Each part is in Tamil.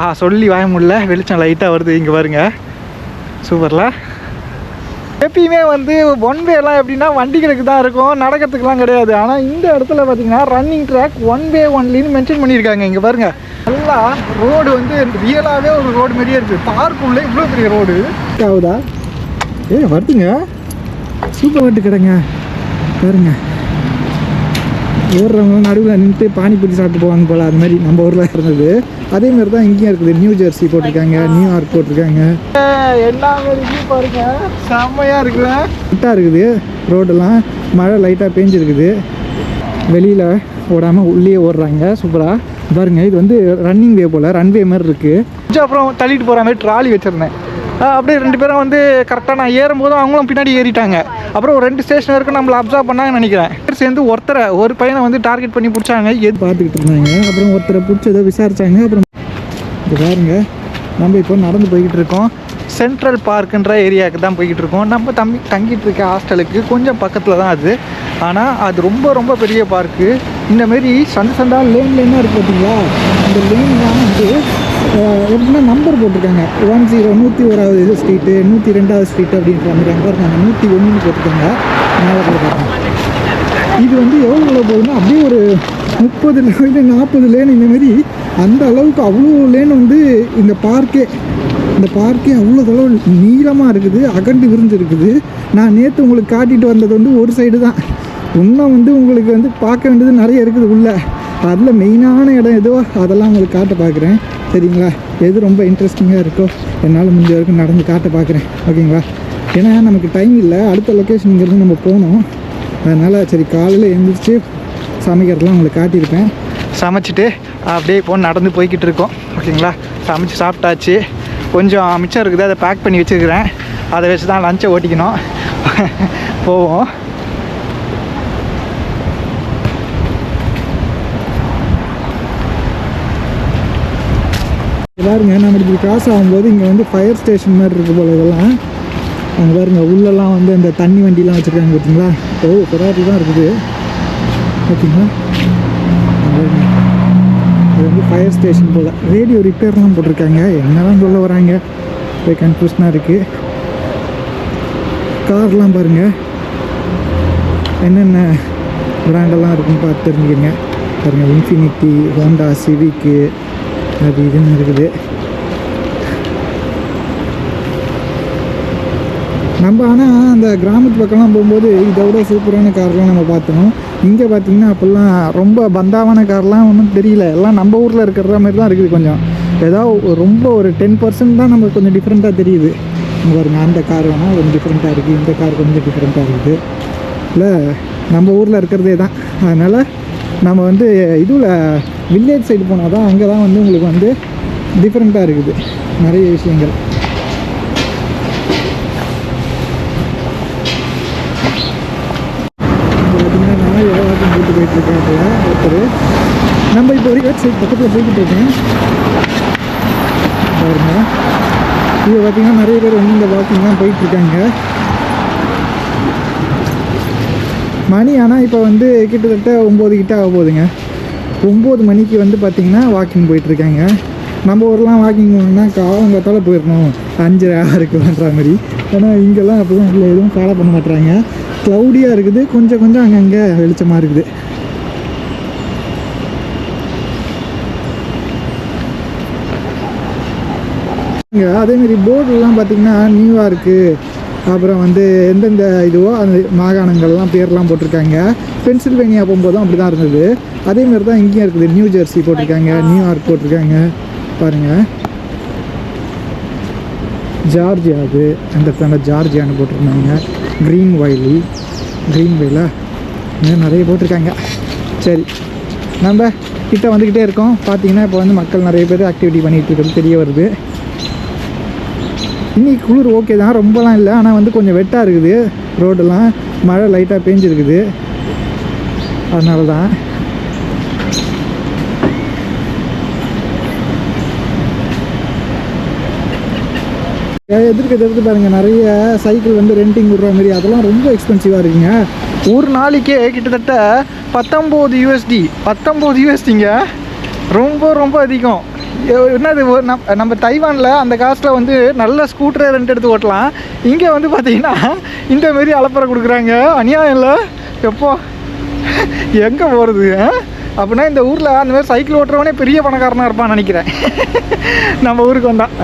ஆ சொல்லி வாய முடியல. வெளிச்சம் லைட்டாக வருது. இங்கே பாருங்க. சூப்பரில். எப்பயுமே வந்து ஒன் வேலாம் எப்படின்னா வண்டிகளுக்கு தான் இருக்கும். நடக்கிறதுக்குலாம் கிடையாது. ஆனால் இந்த இடத்துல பார்த்தீங்கன்னா ரன்னிங் ட்ராக் ஒன் வே ஒன்லின்னு மென்ஷன் பண்ணியிருக்காங்க. இங்கே பாருங்கள் நல்லா ரோடு வந்து ரியலாகவே ஒரு ரோடு மாதிரியே இருக்குது பார்க் இவ்வளோ பெரிய ரோடு ஆகுதா ஏ வருதுங்க. சூப்பர் வட்டு கிடங்க. பாருங்கள் ஓடுறவங்க நடுவில் நின்று பானிபூரி சாப்பிட்டு போவாங்க போல் அது மாதிரி நம்ம ஊரில் இருந்தது. அதே மாதிரி தான் இங்கேயும் இருக்குது. நியூ ஜெர்சி போட்டிருக்காங்க நியூயார்க் போட்டிருக்காங்க. எல்லாமே பாருங்க செம்மையாக இருக்குல்ல லைட்டாக இருக்குது ரோடெல்லாம் மழை லைட்டாக பேஞ்சிருக்குது. வெளியில் ஓடாமல் உள்ளே ஓடுறாங்க சூப்பராக பாருங்க இது வந்து ரன்னிங் வே போல் ரன்வே மாதிரி இருக்குது அப்புறம் தள்ளிட்டு போகிற மாதிரி ட்ராலி வச்சுருந்தேன். அப்படியே ரெண்டு பேரும் வந்து கரெக்டாக நான் ஏறும்போது அவங்களும் பின்னாடி ஏறிட்டாங்க. அப்புறம் ஒரு ரெண்டு ஸ்டேஷன் வரைக்கும் நம்மளை அப்சர்வ் பண்ணாங்கன்னு நினைக்கிறேன். சேர்ந்து ஒருத்தரை ஒரு பையனை வந்து டார்கெட் பண்ணி பிடிச்சாங்க. எது பார்த்துக்கிட்டு இருந்தாங்க. அப்புறம் ஒருத்தரை பிடிச்சி ஏதோ விசாரிச்சாங்க. அப்புறம் இது பாருங்க. நம்ம இப்போ நடந்து போய்கிட்டு இருக்கோம். சென்ட்ரல் பார்க்குன்ற ஏரியாவுக்கு தான் போய்கிட்டு இருக்கோம். நம்ம தம்பி தங்கிட்டு இருக்க ஹாஸ்டலுக்கு கொஞ்சம் பக்கத்தில் தான் அது. ஆனால் அது ரொம்ப ரொம்ப பெரிய பார்க்கு இந்த மாதிரி சந்து சந்தா லேன் லேனாக இருக்குது பார்த்தீங்களா அந்த தான் வந்து எப்படின்னா நம்பர் போட்டிருக்காங்க ஒன் ஜீரோ நூற்றி ஓராவது இது ஸ்ட்ரீட்டு நூற்றி ரெண்டாவது ஸ்ட்ரீட் அப்படின்ற மாதிரி நம்பர் நாங்கள் நூற்றி ஒன்றுன்னு போட்டிருக்காங்க மேலே போட்டிருக்காங்க இது வந்து எவ்வளோ எவ்வளோ போகுதுன்னா அப்படியே ஒரு முப்பது லேன் நாற்பது லேன் இந்த மாதிரி அந்த அளவுக்கு அவ்வளோ லேன் வந்து இந்த பார்க்கே இந்த பார்க்கே அவ்வளோ அளவு நீளமாக இருக்குது அகண்டு விருந்து இருக்குது. நான் நேற்று உங்களுக்கு காட்டிட்டு வந்தது வந்து ஒரு சைடு தான். இன்னும் வந்து உங்களுக்கு வந்து பார்க்க வேண்டியது நிறைய இருக்குது உள்ள. அதில் மெயினான இடம் எதுவோ? அதெல்லாம் உங்களுக்கு காட்ட பார்க்குறேன். சரிங்களா எது ரொம்ப இன்ட்ரெஸ்டிங்காக இருக்கோ என்னால் முடிஞ்ச வரைக்கும் நடந்து காட்ட பார்க்குறேன் ஓகேங்களா? ஏன்னா நமக்கு டைம் இல்லை. அடுத்த லொக்கேஷனுங்கிறது நம்ம போகணும். அதனால் சரி காலையில் எழுந்திரிச்சு சமைக்கிறதுலாம் உங்களுக்கு காட்டியிருப்பேன். சமைச்சிட்டு அப்படியே இப்போ நடந்து போய்கிட்டு இருக்கோம். ஓகேங்களா? சமைச்சு சாப்பிட்டாச்சு. கொஞ்சம் மிச்சம் இருக்குது அதை பேக் பண்ணி வச்சுருக்கிறேன். அதை வச்சு தான் லஞ்சை ஓட்டிக்கணும். போவோம். பாருங்க நம்ம இப்படி கிராஸ் ஆகும்போது இங்கே வந்து ஃபயர் ஸ்டேஷன் மாதிரி இருக்குது போல இதெல்லாம். அங்கே பாருங்க உள்ளெல்லாம் வந்து இந்த தண்ணி வண்டிலாம் வச்சுருக்காங்க பார்த்தீங்களா ஓ பெராட்டி தான் இருக்குது. ஓகேங்களா இது வந்து ஃபயர் ஸ்டேஷன் போல். ரேடியோ ரிப்பேர்லாம் போட்டிருக்காங்க. என்னதான் சொல்ல வராங்க. இப்போ கன்ஃபியூஷனாக இருக்குது கார்லாம் பாருங்கள் என்னென்ன பிராண்டெல்லாம் இருக்குன்னு பார்த்து தெரிஞ்சுக்கோங்க. பாருங்கள் இன்ஃபினிட்டி ஹோண்டா சிவிக்கு அது இதுன்னு இருக்குது. நம்ம ஆனால் அந்த கிராமத்து பக்கம்லாம் போகும்போது இதை விட சூப்பரான கார்லாம் நம்ம பார்த்தோம். இங்கே பார்த்தீங்கன்னா அப்போல்லாம் ரொம்ப பந்தாவான கார்லாம் ஒன்றும் தெரியல. எல்லாம் நம்ம ஊரில் இருக்கிற மாதிரி தான் இருக்குது கொஞ்சம். ஏதாவது ரொம்ப ஒரு டென் பர்சன்ட் தான் நமக்கு கொஞ்சம் டிஃப்ரெண்ட்டாக தெரியுது. பாருங்க அந்த கார் வேணால் கொஞ்சம் டிஃப்ரெண்ட்டாக இருக்குது இந்த கார் கொஞ்சம் டிஃப்ரெண்ட்டாக இருக்குது. இல்லை நம்ம ஊரில் இருக்கிறதே தான். அதனால் நம்ம வந்து இதுவில் வில்லேஜ் சைடு போனால் தான் அங்கே தான் வந்து உங்களுக்கு வந்து டிஃப்ரெண்ட்டாக இருக்குது. நிறைய விஷயங்கள். பார்த்தீங்கன்னா கூட்டு போயிட்டு ஒருத்தர். நம்ம இப்போ வரைக்கும் சைடு பக்கத்தில் போய்கிட்டு இருக்கேன் பாருங்க. இது பார்த்தீங்கன்னா நிறைய பேர் வந்து இந்த வாக்கிங் தான் போயிட்டு இருக்காங்க மணி ஆனால் இப்போ வந்து கிட்டத்தட்ட ஒம்பது கிட்ட ஆக போகுதுங்க. ஒம்பது மணிக்கு வந்து பார்த்திங்கன்னா வாக்கிங் போயிட்டுருக்காங்க. நம்ம ஊர்லாம் வாக்கிங் போகணுன்னா காலங்காத்தால போயிடணும். அஞ்சு ஆறுக்குன்ற மாதிரி. ஏன்னா இங்கெல்லாம் அப்படிலாம் இல்லை எதுவும் ஃபாலோ பண்ண மாட்டுறாங்க க்ளவுடியாக இருக்குது. கொஞ்சம் கொஞ்சம் அங்கங்கே வெளிச்சமாக இருக்குது. இங்கே அதேமாரி போர்டுலாம் பார்த்தீங்கன்னா இருக்குது அப்புறம் வந்து எந்தெந்த இதுவோ அந்த மாகாணங்கள்லாம் பேர்லாம் போட்டிருக்காங்க. பென்சில்வேனியா போகும்போதும் அப்படி தான் இருந்தது. அதேமாரி தான் இங்கேயும் இருக்குது. நியூ ஜெர்சி போட்டிருக்காங்க நியூயார்க் போட்டிருக்காங்க. பாருங்கள் ஜார்ஜியா அது அந்த இடத்துல ஜார்ஜியான்னு போட்டிருந்தாங்க. க்ரீன் வைலி க்ரீன் வைலா இன்னும் நிறைய போட்டிருக்காங்க. சரி நம்ம கிட்ட வந்துக்கிட்டே இருக்கோம். பார்த்தீங்கன்னா இப்போ வந்து மக்கள் நிறைய பேர் ஆக்டிவிட்டி பண்ணிகிட்டு இருக்கிறது தெரிய வருது. இன்றைக்கி குளிர் ஓகே தான் ரொம்பலாம் இல்லை. ஆனால் வந்து கொஞ்சம் வெட்டாக இருக்குது. ரோடெல்லாம் மழை லைட்டாக பேஞ்சிருக்குது. அதனால தான் எதிர்க்க எதிர்த்து பாருங்கள் நிறைய சைக்கிள் வந்து ரெண்டிங் விடுற மாதிரி. அதெல்லாம் ரொம்ப எக்ஸ்பென்சிவாக இருக்குங்க. ஒரு நாளைக்கே கிட்டத்தட்ட பத்தொம்போது யூஎஸ்டி பத்தொம்போது யூஎஸ்டிங்க ரொம்ப ரொம்ப அதிகம். என்னது நம் நம்ம தைவானில் அந்த காசில் வந்து நல்ல ஸ்கூட்டரை ரெண்ட் எடுத்து ஓட்டலாம். இங்கே வந்து பார்த்தீங்கன்னா இந்த மாரி அலப்பறை கொடுக்குறாங்க. அநியாயம் இல்லை? எப்போ? எங்கே போகிறது அப்படின்னா இந்த ஊரில் அந்த மாதிரி சைக்கிள் ஓட்டுறவனே பெரிய பணக்காரனாக இருப்பான்னு நினைக்கிறேன். நம்ம ஊருக்கு வந்தான்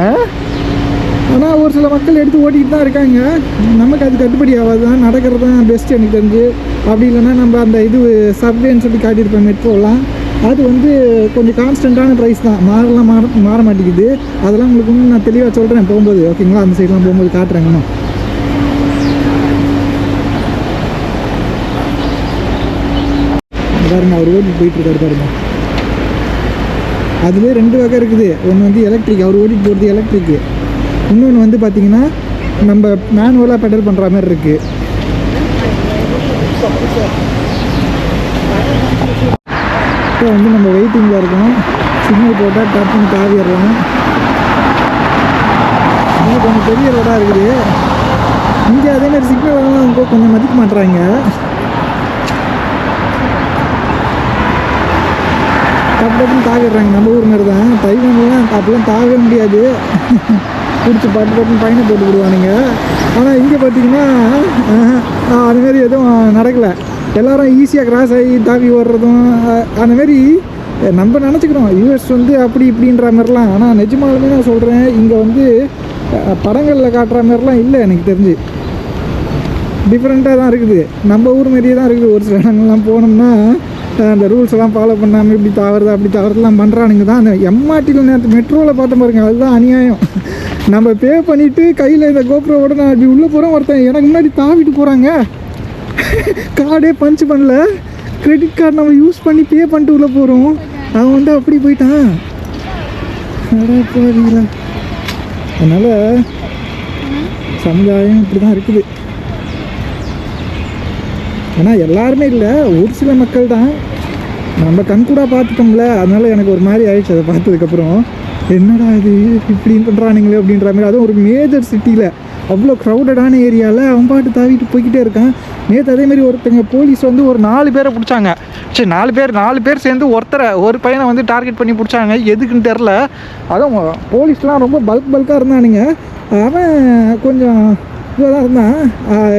ஆனால் ஒரு சில மக்கள் எடுத்து ஓட்டிகிட்டு தான் இருக்காங்க. நமக்கு அது கட்டுப்படி ஆகாது தான் நடக்கிறது தான் பெஸ்ட் எனக்கு தெரிஞ்சு. அப்படி இல்லைன்னா நம்ம அந்த இது சப்வேன்னு சொல்லி காட்டியிருப்பேன் மெட்ரோலாம் அது வந்து கொஞ்சம் கான்ஸ்டண்ட்டான ப்ரைஸ் தான். மாறலாம் மாற மாற மாட்டேங்குது. அதெல்லாம் உங்களுக்கு இன்னும் நான் தெளிவாக சொல்கிறேன் போகும்போது ஓகேங்களா அந்த சைட்லாம் போகும்போது காட்டுறேங்கண்ணா பாருங்க அவர் ஓட்டிட்டு போயிட்டு இருக்காரு பாருங்க. அதுலேயே ரெண்டு வகை இருக்குது. ஒன்று வந்து எலக்ட்ரிக் அவர் ஓட்டிட்டு போகிறது எலக்ட்ரிக்கு இன்னொன்று வந்து பார்த்தீங்கன்னா நம்ம மேனுவலாக பெடல் பண்ணுற மாதிரி இருக்குது இப்போ வந்து நம்ம வெயிட்டிங்கில் இருக்கணும். சிக்னல் போட்டால் டப்புன்னு தாவிடலாம் இன்னும் கொஞ்சம் பெரிய ரோடாக இருக்குது. இங்கே அதேமாதிரி சிக்னல் எல்லாம் கொஞ்சம் மதிக்க மாட்டுறாங்க டப்பு டப்புன்னு தாவிடுறாங்க நம்ம ஊர் மாதிரி தான். தைவான்லாம் அப்படிலாம் தாவே முடியாது. பிடிச்சி பட்டு பட்டுன்னு பையனை போட்டு விடுவானுங்க. ஆனால் இங்கே பார்த்தீங்கன்னா அதுமாரி எதுவும் நடக்கலை. எல்லாரும் ஈஸியாக கிராஸ் ஆகி தாவி ஓடுறதும் அந்தமாரி அந்த மாதிரி நம்ம நினச்சிக்கிறோம். யூஎஸ் வந்து அப்படி இப்படின்ற மாதிரிலாம். ஆனால் நிஜமாலுமே நான் சொல்கிறேன் இங்கே வந்து படங்களில் காட்டுற மாதிரிலாம் இல்லை எனக்கு தெரிஞ்சு. டிஃப்ரெண்ட்டாக தான் இருக்குது. நம்ம ஊர் மாதிரியே தான் இருக்குது. ஒரு சில இடங்கள்லாம் போனோம்னா அந்த ரூல்ஸ் எல்லாம் ஃபாலோ பண்ணாமல் இப்படி தவறுது அப்படி தவறுதெல்லாம் பண்ணுறானுங்க தான். அந்த எம்ஆர்டியில் நேற்று மெட்ரோவில் பார்த்த பாருங்க அதுதான் அநியாயம். நம்ம பே பண்ணிவிட்டு கையில் இந்த கோப்ரோவோட நான் இப்படி உள்ளே போகிறோம் ஒருத்தன் எனக்கு முன்னாடி தாவிட்டு போகிறாங்க கார்டே பஞ்ச் பண்ணல. கிரெடிட் கார்டு நம்ம யூஸ் பண்ணி பே பண்ணிட்டு உள்ளே போகிறோம் அவன் வந்து அப்படி போயிட்டான். அட அதனால் சமுதாயம் இப்படி தான் இருக்குது. ஆனால் எல்லாருமே இல்லை ஒரு சில மக்கள் தான். நம்ம கண்கூடாக பார்த்துட்டோம்ல அதனால் எனக்கு ஒரு மாதிரி ஆயிடுச்சு அதை பார்த்ததுக்கப்புறம். என்னடா இது இப்படின்னு பண்ணுறானுங்களே அப்படின்ற மாதிரி. அதுவும் ஒரு மேஜர் சிட்டியில் அவ்வளோ க்ரௌடடான ஏரியாவில் அவன் பாட்டு தாவிட்டு போய்கிட்டே இருக்கான். நேற்று அதே மாதிரி ஒருத்தங்க போலீஸ் வந்து ஒரு நாலு பேரை பிடிச்சாங்க. சரி நாலு பேர் நாலு பேர் சேர்ந்து ஒருத்தரை ஒரு பையனை வந்து டார்கெட் பண்ணி பிடிச்சாங்க. எதுக்குன்னு தெரில அதுவும் போலீஸ்லாம் ரொம்ப பல்க் பல்காக இருந்தானுங்க. அவன் கொஞ்சம் இதாக தான் இருந்தான்.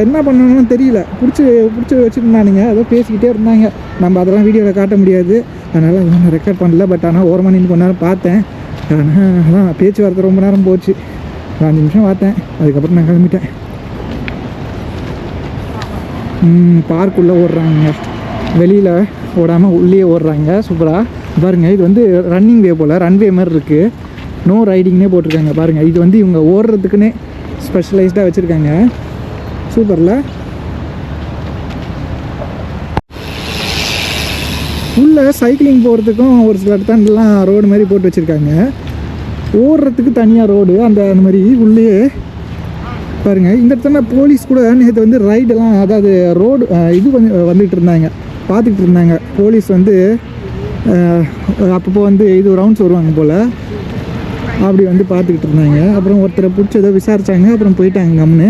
என்ன பண்ணணும்னு தெரியல. பிடிச்சி பிடிச்சி வச்சுருந்தானுங்க ஏதோ பேசிக்கிட்டே இருந்தாங்க. நம்ம அதெல்லாம் வீடியோவில் காட்ட முடியாது. அதனால் அதெல்லாம் ரெக்கார்ட் பண்ணல. பட் ஆனால் ஓரமாக நின்று கொஞ்ச நேரம் பார்த்தேன். ஆனால் அதான் பேச்சுவார்த்தை ரொம்ப நேரம் போச்சு. ஒரு அஞ்சு நிமிஷம் பார்த்தேன் அதுக்கப்புறம் நான் கிளம்பிட்டேன் பார்க்குள்ளே ஓடுறாங்க வெளியில் ஓடாமல் உள்ளே ஓடுறாங்க சூப்பராக பாருங்கள் இது வந்து ரன்னிங் வே போல் ரன்வே மாதிரி இருக்குது நோ ரைடிங்னே போட்டிருக்காங்க பாருங்கள் இது வந்து இவங்க ஓடுறதுக்குன்னே ஸ்பெஷலைஸ்டாக வச்சுருக்காங்க சூப்பரில் உள்ள சைக்கிளிங் போகிறதுக்கும் ஒரு சில இடத்துலலாம் ரோடு மாதிரி போட்டு வச்சுருக்காங்க ஓடுறதுக்கு தனியாக ரோடு அந்த அந்த மாதிரி உள்ளே பாருங்கள் இந்த இடத்துல போலீஸ் கூட நேற்று வந்து ரைடெல்லாம் அதாவது ரோடு இது வந்து வந்துகிட்டு இருந்தாங்க. பார்த்துக்கிட்டு இருந்தாங்க. போலீஸ் வந்து அப்பப்போ வந்து இது ரவுண்ட்ஸ் வருவாங்க போல். அப்படி வந்து பார்த்துக்கிட்டு இருந்தாங்க. அப்புறம் ஒருத்தரை பிடிச்சி ஏதோ விசாரிச்சாங்க. அப்புறம் போயிட்டாங்க கம்னு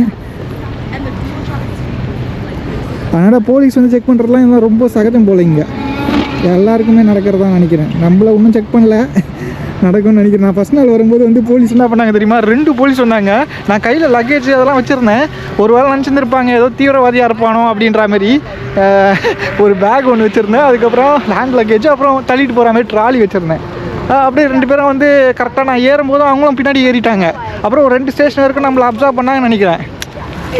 அதனால் போலீஸ் வந்து செக் பண்ணுறதுலாம் எல்லாம் ரொம்ப சகஜம் போல இங்கே. எல்லாருக்குமே நடக்கிறதா நினைக்கிறேன். நம்மள ஒன்றும் செக் பண்ணல. நடக்கும்னு நினைக்கிறேன். நான் ஃபஸ்ட் நாள் வரும்போது வந்து போலீஸ் என்ன பண்ணாங்க தெரியுமா? ரெண்டு போலீஸ் வந்தாங்க. நான் கையில் லக்கேஜ் அதெல்லாம் வச்சுருந்தேன். ஒரு வேளை நினச்சிருந்துருப்பாங்க ஏதோ தீவிரவாதியாக இருப்பானோ அப்படின்ற மாதிரி. ஒரு பேக் ஒன்று வச்சுருந்தேன். அதுக்கப்புறம் ஹேண்ட் லக்கேஜ் அப்புறம் தள்ளிட்டு போகிற மாதிரி ட்ராலி வச்சுருந்தேன். அப்படியே ரெண்டு பேரும் வந்து கரெக்டாக நான் ஏறும்போது அவங்களும் பின்னாடி ஏறிட்டாங்க. அப்புறம் ஒரு ரெண்டு ஸ்டேஷன் வரைக்கும் நம்மளை அப்சர்வ் பண்ணாங்கன்னு நினைக்கிறேன்.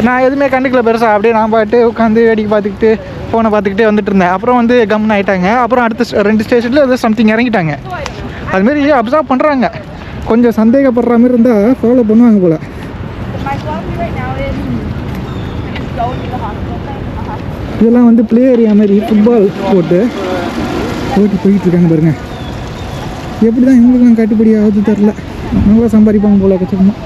நான் எதுவுமே கண்டுக்கல பெருசாக அப்படியே நான் பாட்டு உட்காந்து வேடிக்கை பார்த்துக்கிட்டு ஃபோனை பார்த்துக்கிட்டே வந்துட்டு இருந்தேன். அப்புறம் வந்து கம்னு ஆயிட்டாங்க. அப்புறம் அடுத்த ரெண்டு ஸ்டேஷனில் ஏதோ சம்திங் இறங்கிட்டாங்க. அதுமாரி அப்சர்வ் பண்ணுறாங்க கொஞ்சம் சந்தேகப்படுற மாதிரி இருந்தால் ஃபாலோ பண்ணுவாங்க போல். இதெல்லாம் வந்து பிளே ஏரியா மாதிரி ஃபுட்பால் போட்டு போட்டு போயிட்டு இருக்காங்க பாருங்க. எப்படி தான் இவங்களுக்குலாம் கட்டுப்படி ஆகுது தெரில நல்லா சம்பாதிப்பாங்க போல கச்சிதமாக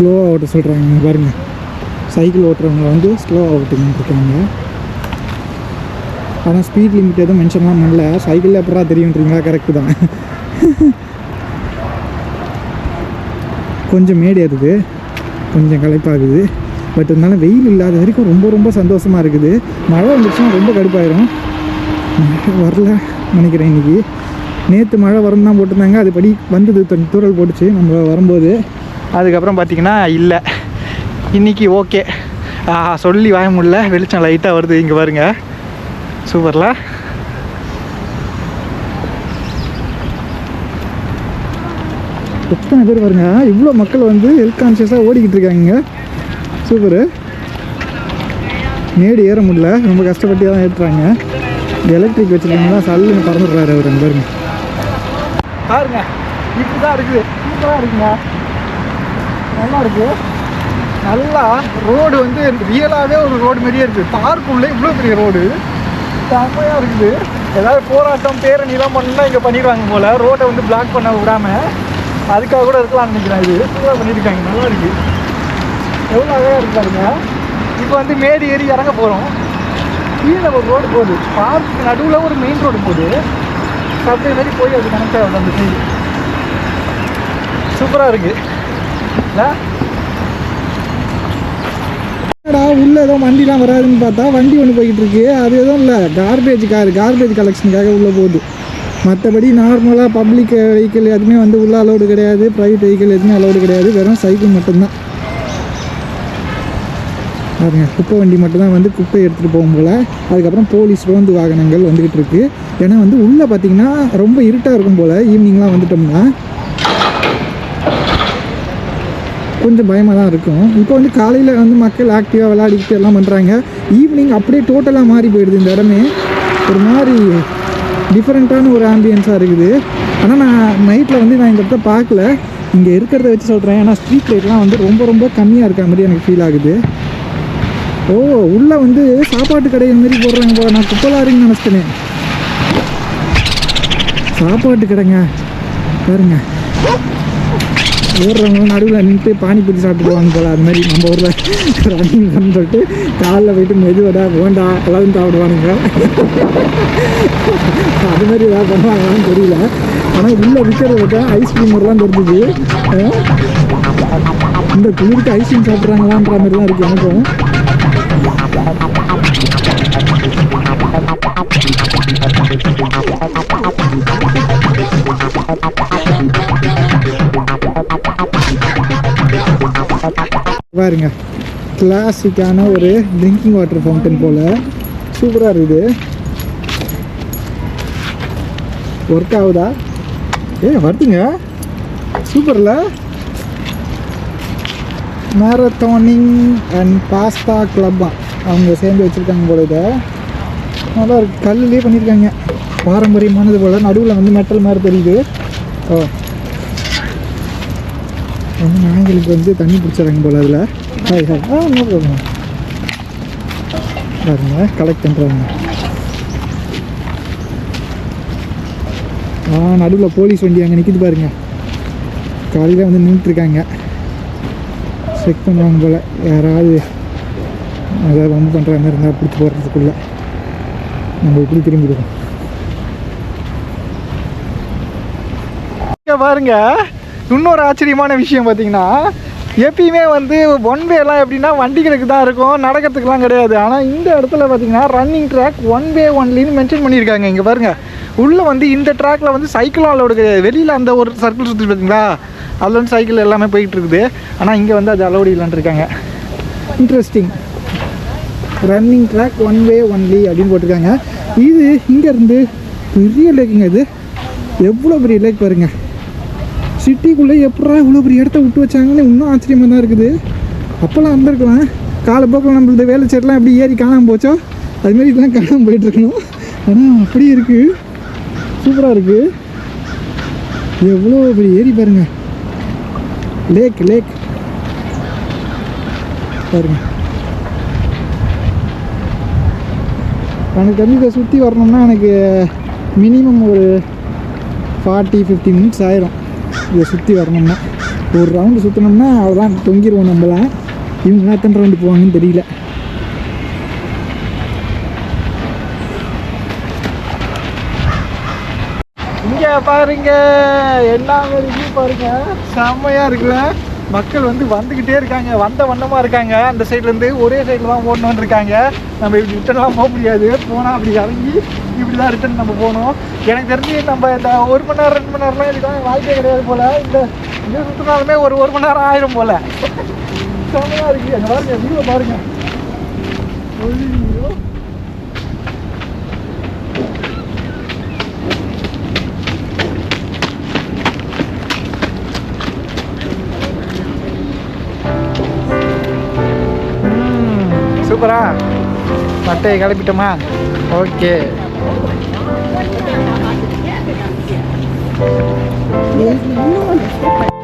ஸ்லோவாக ஓட்ட சொல்கிறாங்க பாருங்க. சைக்கிள் ஓட்டுறவங்க வந்து ஸ்லோவாக ஓட்டுங்கன்னு இருக்காங்க. ஆனால் ஸ்பீட் லிமிட் எதுவும் மென்ஷன்லாம் பண்ணல. சைக்கிளில் எப்படா தெரியுன்றீங்களா கரெக்டு தான். கொஞ்சம் மேடு ஏறுது. கொஞ்சம் களைப்பாகுது. பட் இருந்தாலும் வெயில் இல்லாத வரைக்கும் ரொம்ப ரொம்ப சந்தோஷமாக இருக்குது. மழை வந்துச்சுன்னா ரொம்ப கடுப்பாயிரும். வரல நினைக்கிறேன் இன்றைக்கி நேற்று மழை வரும் தான் போட்டிருந்தாங்க. அதுபடி வந்தது தூரல் போட்டுச்சு. நம்ம வரும்போது அதுக்கப்புறம் பார்த்தீங்கன்னா இல்லை. இன்னைக்கு ஓகே. சொல்லி வாய முடில வெளிச்சம் லைட்டாக வருது இங்கே பாருங்க. சூப்பரில். எத்தனை பேர் பாருங்க. இவ்வளோ மக்கள் வந்து ஹெல்த் கான்சியஸாக ஓடிக்கிட்டு இருக்காங்க சூப்பரு. மேடு ஏற முடியல. ரொம்ப கஷ்டப்பட்டு தான் ஏற்றுறாங்க இந்த எலக்ட்ரிக் வச்சுருக்காங்க சல்லுன்னு பறந்துடுறாரு அவர் ரெண்டு பாருங்க. பாருங்க. இப்படி தான் இருக்குது. சூப்பராக இருக்குங்க. நல்லா இருக்குது நல்லா ரோடு வந்து ரியலாகவே ஒரு ரோடு மாதிரியே இருக்குது பார்க்குள்ளே இவ்வளோ பெரிய ரோடு செம்மையாக இருக்குது. ஏதாவது போராட்டம் பேரணிலாம் பண்ணால் இங்கே பண்ணிடுவாங்க போல். ரோட்டை வந்து பிளாக் பண்ண விடாமல் அதுக்காக கூட இருக்கலாம்னு நினைக்கிறேன். இது சூப்பராக பண்ணியிருக்காங்க. நல்லா இருக்குது எவ்வளோ அழகாக இருக்காருங்க இப்போ வந்து மேடு ஏறி இறங்க போகிறோம் கீழே ஒரு ரோடு போகுது. பார்க்கு நடுவில் ஒரு மெயின் ரோடு போகுது. சப்ளை மாதிரி போய் அது கனெக்ட் ஆகுது அந்த சைடு சூப்பராக இருக்குது உள்ள ஏதோ வண்டிலாம் வராதுன்னு பார்த்தா வண்டி ஒன்று போய்கிட்டு இருக்கு. அது எதுவும் இல்லை. கார்பேஜ் கார் கார்பேஜ் கலெக்ஷனுக்காக உள்ளே போகுது. மற்றபடி நார்மலாக பப்ளிக் வெஹிக்கிள் எதுவுமே வந்து உள்ளே அலௌடு கிடையாது. ப்ரைவேட் வெஹிக்கிள் எதுவுமே அலௌடு கிடையாது. வெறும் சைக்கிள் மட்டும்தான். பாருங்க குப்பை வண்டி மட்டும்தான் வந்து குப்பை எடுத்துகிட்டு போகும் போல். அதுக்கப்புறம் போலீஸ் ரோந்து வாகனங்கள் வந்துக்கிட்டு இருக்குது ஏன்னா வந்து உள்ளே பார்த்தீங்கன்னா ரொம்ப இருட்டாக இருக்கும் போல். ஈவினிங்லாம் வந்துட்டோம்னா. கொஞ்சம் பயமாக தான் இருக்கும். இப்போ வந்து காலையில் வந்து மக்கள் ஆக்டிவாக விளையாடிக்கிட்டு எல்லாம் பண்ணுறாங்க ஈவினிங் அப்படியே டோட்டலாக மாறி போயிடுது இந்த இடமே. ஒரு மாதிரி டிஃப்ரெண்ட்டான ஒரு ஆம்பியன்ஸாக இருக்குது. ஆனால் நான் நைட்டில் வந்து நான் இந்த இடத்த பார்க்கல. இங்கே இருக்கிறத வச்சு சொல்கிறேன் ஏன்னா ஸ்ட்ரீட் லைட்லாம் வந்து ரொம்ப ரொம்ப கம்மியாக இருக்க மாதிரி எனக்கு ஃபீல் ஆகுது. ஓ உள்ளே வந்து சாப்பாட்டு கடை மாரி போடுறாங்க போல. நான் குப்பலாருன்னு நினச்சிட்டேன். சாப்பாட்டு கடைங்க. பாருங்க. ஓடுறவங்க நடுவில் நின்று பானிபூரி சாப்பிட்டுருவாங்க போல் போல. அது மாதிரி நம்ம ஊரில் ரன்னிங் பண்ணு சொல்லிட்டு காலில் போயிட்டு மெதுவடா வேண்டா எல்லாம் சாப்பிடுவானுங்க. அது மாதிரி ஏதாவது பண்ணுவாங்களான்னு தெரியல. ஆனால் உள்ளே விற்கிறத பார்த்தா ஐஸ்கிரீம் எல்லாம் தெரிஞ்சுது. இந்த குளிருக்கு ஐஸ்கிரீம் சாப்பிட்றாங்களான்ற மாதிரி தான் இருக்குது எனக்கும். பாருங்க. கிளாசிக்கான ஒரு ட்ரிங்கிங் வாட்டர் ஃபவுண்டன் போல். சூப்பராக இருக்குது. ஒர்க் ஆகுதா? ஏ வருதுங்க. சூப்பரில் மேரத்தானிங் அண்ட் பாஸ்தா கிளப்பா அவங்க சேர்ந்து வச்சுருக்காங்க போல இதை. நல்லா கல்லுலேயே பண்ணியிருக்காங்க. பாரம்பரியமானது போல். நடுவில் வந்து மெட்டல் மாதிரி தெரியுது. ஓ. வந்து நாய்களுக்கு வந்து தண்ணி பிடிச்சிடறாங்க போல அதில். Hi hi. ஆ நோ ப்ராப்ளம் பாருங்க கலெக்ட் பண்ணுறாங்க ஆ நடுவில் போலீஸ் வண்டி அங்கே நிற்கிது பாருங்க. காலையில் வந்து நின்றுட்டுருக்காங்க செக் பண்ணுவாங்க போல். யாராவது ஏதாவது வந்து பண்ணுற மாதிரி இருந்தால் பிடிச்சி போகிறதுக்குள்ள நம்ம இப்படி திரும்பிடுவோம் பாருங்க. இன்னொரு ஆச்சரியமான விஷயம் பார்த்தீங்கன்னா எப்பயுமே வந்து ஒன் வேலாம் எப்படின்னா வண்டிகளுக்கு தான் இருக்கும் நடக்கிறதுக்குலாம் கிடையாது. ஆனால் இந்த இடத்துல பார்த்தீங்கன்னா ரன்னிங் ட்ராக் ஒன் வே ஒன்லின்னு மென்ஷன் பண்ணியிருக்காங்க. இங்கே பாருங்கள் உள்ளே வந்து இந்த ட்ராக்கில் வந்து சைக்கிளும் அலோடு கிடையாது. வெளியில் அந்த ஒரு சர்க்கிள் சுற்றி பார்த்தீங்களா? அதில் வந்து சைக்கிள் எல்லாமே போயிட்டு இருக்குது. ஆனால் இங்கே வந்து அது அலோடு இல்லைன்னு இருக்காங்க. Interesting running track one way only அப்படின்னு போட்டிருக்காங்க. இது இங்கேருந்து பெரிய லேக்குங்க இது. எவ்வளோ பெரிய லேக் பாருங்கள் சிட்டிக்குள்ளே எப்படா இவ்வளோ பெரிய இடத்த விட்டு வச்சாங்கன்னு இன்னும் ஆச்சரியமாக தான் இருக்குது. அப்போல்லாம் வந்திருக்கலாம் காலப்போக்கில் நம்மளது வேலை செட்லாம் எப்படி ஏறி காணாமல் போச்சோ அதுமாரி இதெல்லாம் காணாமல் போயிட்டுருக்கணும். ஆனால் அப்படி இருக்குது சூப்பராக இருக்குது எவ்வளோ பெரிய ஏரி பாருங்கள் லேக் லேக் பாருங்க. எனக்கு தெரிஞ்சு இதை சுற்றி வரணும்னா எனக்கு மினிமம் ஒரு ஃபார்ட்டி ஃபிஃப்டி மினிட்ஸ் ஆயிரும். இதை சுற்றி வரணும்னா. ஒரு ரவுண்டு சுற்றினோம்னா அவ்வளோதான் தொங்கிடுவோம் நம்மளாம் இவங்க எத்தனை ரவுண்டு போவாங்கன்னு தெரியல. இங்கே பாருங்க என்ன வியூ பாருங்க. செம்மையாக இருக்குல்ல மக்கள் வந்து வந்துக்கிட்டே இருக்காங்க. வந்த வண்ணமாக இருக்காங்க. அந்த சைட்லேருந்து ஒரே சைடில் தான் ஓடணும்னு இருக்காங்க. நம்ம இப்படி ரிட்டர்ன்லாம் போக முடியாது. போனால் அப்படி இறங்கி இப்படி தான் ரிட்டர்ன் நம்ம போகணும். எனக்கு தெரிஞ்சு நம்ம இந்த ஒரு மணி நேரம் ரெண்டு மணி நேரம்லாம் இதுக்கான வாய்ப்பே கிடையாது போல். இந்த இங்கே சுற்றினாலுமே ஒரு ஒரு மணி நேரம் ஆயிரும் போல். செம்மையாக இருக்குது அங்கே பாருங்க வியூவை பாருங்க. சூப்பரா. மட்டையை கிளப்பிட்டோமா? ஓகே. Ne? Ne?